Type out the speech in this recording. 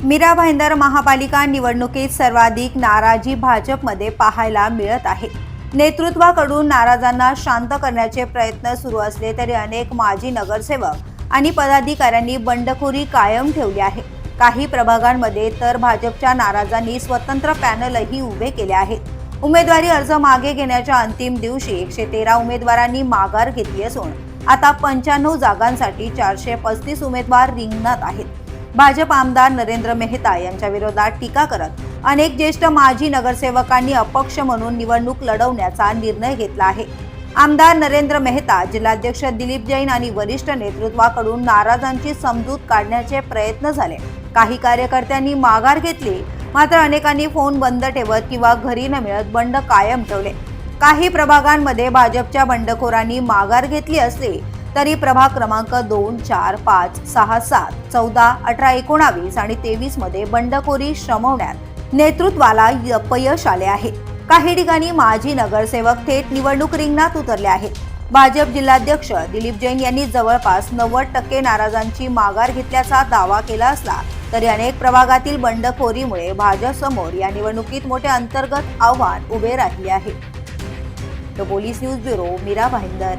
मीरा भाईंदर महापालिका निवडणुकीत सर्वाधिक नाराजी भाजपमध्ये पाहायला मिळत आहे. नेतृत्वाकडून नाराजांना शांत करण्याचे प्रयत्न सुरू असले तरी अनेक माजी नगरसेवक आणि पदाधिकाऱ्यांनी बंडखोरी कायम ठेवली आहे. काही प्रभागांमध्ये तर भाजपच्या नाराजांनी स्वतंत्र पॅनलही उभे केले आहेत. उमेदवारी अर्ज मागे घेण्याच्या अंतिम दिवशी एकशे तेरा उमेदवारांनी माघार घेतली असून आता पंच्याण्णव जागांसाठी चारशे पस्तीस उमेदवार रिंगणात आहेत. भाजप आमदार नरेंद्र मेहता यांच्या विरोधात टीका करत अनेक ज्येष्ठ माजी नगरसेवकांनी अपक्ष म्हणून निवडणूक लढवण्याचा निर्णय घेतला आहे. आमदार नरेंद्र मेहता जिल्हाध्यक्ष दिलीप जैन आणि वरिष्ठ नेतृत्वाकडून नाराजांची समजूत काढण्याचे प्रयत्न झाले. काही कार्यकर्त्यांनी माघार घेतली मात्र अनेकांनी फोन बंद ठेवत किंवा घरी न मिळत बंड कायम ठेवले. काही प्रभागांमध्ये भाजपच्या बंडखोरांनी माघार घेतली असली तरी प्रभाग क्रमांक दोन चार पाच सहा सात चौदा अठरा एकोणावीस आणि तेवीसमध्ये बंडखोरी श्रमवण्यात नेतृत्वाला अपयश आले आहे. काही ठिकाणी माजी नगरसेवक थेट निवडणूक रिंगणात उतरले आहेत. भाजप जिल्हाध्यक्ष दिलीप जैन यांनी जवळपास नव्वद टक्के नाराजांची माघार घेतल्याचा दावा केला असला तरी अनेक प्रभागातील बंडखोरीमुळे भाजपसमोर या निवडणुकीत मोठे अंतर्गत आव्हान उभे राहिले आहे. The police news bureau Mira Bhayandar.